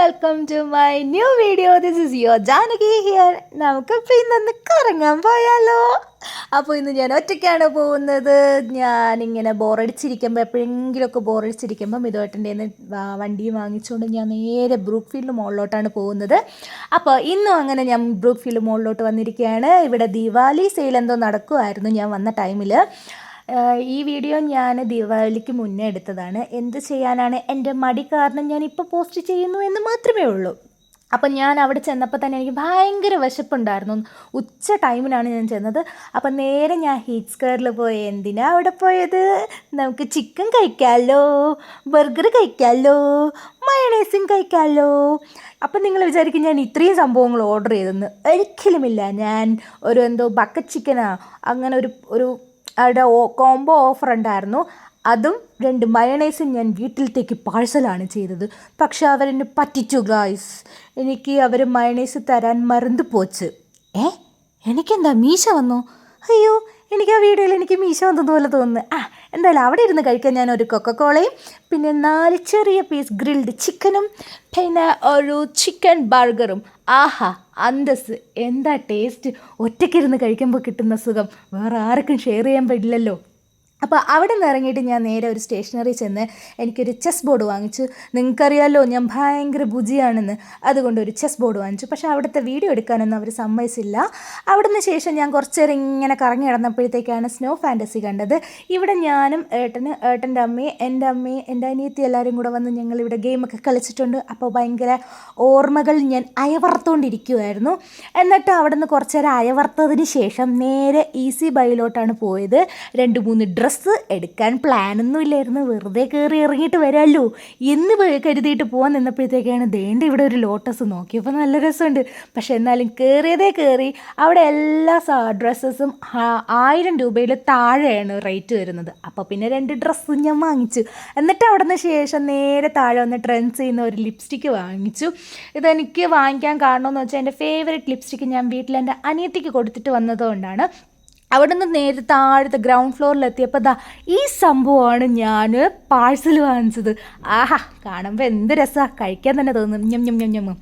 Welcome to my new video this is your Janaki here നമുക്ക് ഇന്നൊന്ന് കറങ്ങാൻ പോയാലോ. അപ്പോൾ ഇന്ന് ഞാൻ ഒറ്റയ്ക്കാണ് പോകുന്നത്. ഞാൻ ഇങ്ങനെ ബോറടിച്ചിരിക്കുമ്പോൾ എപ്പോഴെങ്കിലുമൊക്കെ ബോറടിച്ചിരിക്കുമ്പം ഇതുമായിട്ടെന്റെ വണ്ടി വാങ്ങിച്ചുകൊണ്ട് ഞാൻ നേരെ ബ്രൂക്ക് ഫീൽഡ് മുകളിലോട്ടാണ് പോകുന്നത്. അപ്പോൾ ഇന്നും അങ്ങനെ ഞാൻ ബ്രൂക്ക് ഫീൽഡ് മുകളിലോട്ട് വന്നിരിക്കുകയാണ്. ഇവിടെ ദീപാവലി സെയിൽ എന്തോ നടക്കുമായിരുന്നു ഞാൻ വന്ന ടൈമിൽ ഈ വീഡിയോ ഞാൻ ദീപാവലിക്ക് മുന്നേ എടുത്തതാണ്. എന്ത് ചെയ്യാനാണ് എന്റെ മടി കാരണം ഞാൻ ഇപ്പോൾ പോസ്റ്റ് ചെയ്യുന്നു എന്ന് മാത്രമേ ഉള്ളൂ. അപ്പം ഞാൻ അവിടെ ചെന്നപ്പോൾ തന്നെ എനിക്ക് ഭയങ്കര വിശപ്പുണ്ടായിരുന്നു. ഉച്ച ടൈമിനാണ് ഞാൻ ചെന്നത്. അപ്പം നേരെ ഞാൻ ഹീറ്റ് സ്ക്വയറിൽ പോയി. എന്തിനാ അവിടെ പോയത്? നമുക്ക് ചിക്കൻ കഴിക്കാമല്ലോ ബർഗർ കഴിക്കാമല്ലോ മയണൈസും കഴിക്കാമല്ലോ അപ്പം നിങ്ങൾ വിചാരിക്കും ഞാൻ ഇത്രയും സംഭവങ്ങൾ ഓർഡർ ചെയ്തെന്ന്. ഒരിക്കലുമില്ല. ഞാൻ ഒരു എന്തോ ബക്കറ്റ് ചിക്കനാ അങ്ങനെ ഒരു ഒരു അവിടെ കോംബോ ഓഫർ ഉണ്ടായിരുന്നു. അതും രണ്ട് മയണൈസും ഞാൻ വീട്ടിലത്തേക്ക് പാഴ്സലാണ് ചെയ്തത്. പക്ഷെ അവരെന്നെ പറ്റിച്ചു ഗായ്സ് എനിക്ക് അവർ മയണൈസ് തരാൻ മറന്നു പോച്ച്. ഏ? എനിക്കെന്താ മീശ വന്നോ? അയ്യോ എനിക്ക് ആ വീഡിയോയിൽ എനിക്ക് മീശ വന്നത് പോലെ തോന്നുന്നു. ആ എന്തായാലും അവിടെ ഇരുന്ന് കഴിക്കാൻ ഞാൻ ഒരു കൊക്കക്കോളയും പിന്നെ നാല് ചെറിയ പീസ് ഗ്രിൽഡ് ചിക്കനും പിന്നെ ഒരു ചിക്കൻ ബർഗറും ആഹാ അന്തസ് എന്താ ടേസ്റ്റ് ഒറ്റയ്ക്കിരുന്ന് കഴിക്കുമ്പോൾ കിട്ടുന്ന സുഖം. വേറെ ആർക്കും ഷെയർ ചെയ്യാൻ പറ്റില്ലല്ലോ അപ്പോൾ അവിടെ നിന്ന് ഇറങ്ങിയിട്ട് ഞാൻ നേരെ ഒരു സ്റ്റേഷനറി ചെന്ന് എനിക്കൊരു ചെസ് ബോർഡ് വാങ്ങിച്ചു. നിങ്ങൾക്കറിയാമല്ലോ ഞാൻ ഭയങ്കര ബുജിയാണെന്ന്. അതുകൊണ്ട് ഒരു ചെസ് ബോർഡ് വാങ്ങിച്ചു. പക്ഷേ അവിടുത്തെ വീഡിയോ എടുക്കാനൊന്നും അവർ സമ്മതിച്ചില്ല. അവിടുന്ന് ശേഷം ഞാൻ കുറച്ച് നേരം ഇങ്ങനെ കറങ്ങി നടന്നപ്പോഴത്തേക്കാണ് സ്നോ ഫാന്റസി കണ്ടത്. ഇവിടെ ഞാനും ഏട്ടന് ഏട്ടന്റെ അമ്മയും എന്റെ അമ്മയും എന്റെ അനിയത്തി എല്ലാവരും കൂടെ വന്ന് ഞങ്ങളിവിടെ ഗെയിമൊക്കെ കളിച്ചിട്ടുണ്ട്. അപ്പോൾ ഭയങ്കര ഓർമ്മകൾ ഞാൻ അയവർത്തുകൊണ്ടിരിക്കുമായിരുന്നു എന്നിട്ട് അവിടെ നിന്ന് കുറച്ച് നേരം അയവർത്തതിന് ശേഷം നേരെ ഈസി ബൈലോട്ടാണ് പോയത്. രണ്ട് മൂന്ന് ഡ്രസ്സ് എടുക്കാൻ പ്ലാനൊന്നും ഇല്ലായിരുന്നു. വെറുതെ കയറി ഇറങ്ങിയിട്ട് വരാമല്ലോ എന്ന് കരുതിയിട്ട് പോകാൻ നിന്നപ്പോഴത്തേക്കാണ് ദേണ്ട ഇവിടെ ഒരു ലോട്ടസ് നോക്കിയപ്പോൾ നല്ല രസമുണ്ട്. പക്ഷേ എന്നാലും കയറിയതേ കയറി അവിടെ എല്ലാ ഡ്രസ്സസും ആയിരം രൂപയിൽ താഴെയാണ് റേറ്റ് വരുന്നത്. അപ്പോൾ പിന്നെ രണ്ട് ഡ്രസ്സും ഞാൻ വാങ്ങിച്ചു. എന്നിട്ട് അവിടെ നിന്ന് ശേഷം നേരെ താഴെ വന്ന് ട്രെൻഡ്സ് ചെയ്യുന്ന ഒരു ലിപ്സ്റ്റിക്ക് വാങ്ങിച്ചു. ഇതെനിക്ക് വാങ്ങിക്കാൻ കാരണമെന്ന് വെച്ചാൽ എന്റെ ഫേവറേറ്റ് ലിപ്സ്റ്റിക്ക് ഞാൻ വീട്ടിൽ എന്റെ അനിയത്തിക്ക് കൊടുത്തിട്ട് വന്നതുകൊണ്ടാണ്. അവിടെ നിന്ന് നേരെ താഴത്തെ ഗ്രൗണ്ട് ഫ്ലോറിലെത്തിയപ്പോൾ ദാ ഈ സംഭവമാണ് ഞാൻ പാഴ്സൽ വാങ്ങിച്ചത്. ആഹാ കാണുമ്പോൾ എന്ത് രസമാണ് കഴിക്കാൻ തന്നെ തോന്നുന്നു ഞം ഞം ഞം ഞം.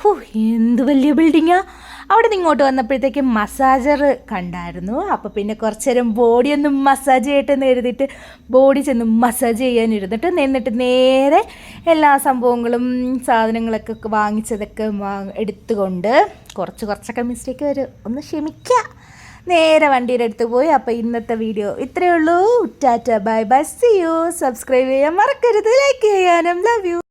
ഹോ എന്ത് വലിയ ബിൽഡിങ്ങാ അവിടെ നിന്ന് ഇങ്ങോട്ട് വന്നപ്പോഴത്തേക്ക് മസാജർ കണ്ടായിരുന്നു. അപ്പോൾ പിന്നെ കുറച്ച് നേരം ബോഡി ഒന്ന് മസാജ് ചെയ്യട്ടെ എന്ന് എഴുതിയിട്ട് ബോഡി ചെന്ന് മസാജ് ചെയ്യാൻ ഇരുന്നിട്ട് നിന്നിട്ട് നേരെ എല്ലാ സംഭവങ്ങളും സാധനങ്ങളൊക്കെ വാങ്ങിച്ചതൊക്കെ എടുത്തുകൊണ്ട് കുറച്ച് കുറച്ചൊക്കെ മിസ്റ്റേക്ക് വരും. ഒന്ന് ക്ഷമിക്കുക നേരെ വണ്ടിയുടെ അടുത്ത് പോയി. അപ്പോൾ ഇന്നത്തെ വീഡിയോ ഇത്രയേ ഉള്ളൂ. Tata bye bye. See you subscribe ചെയ്യാൻ മറക്കരുത്. ലൈക്ക് ചെയ്യാനും. Love you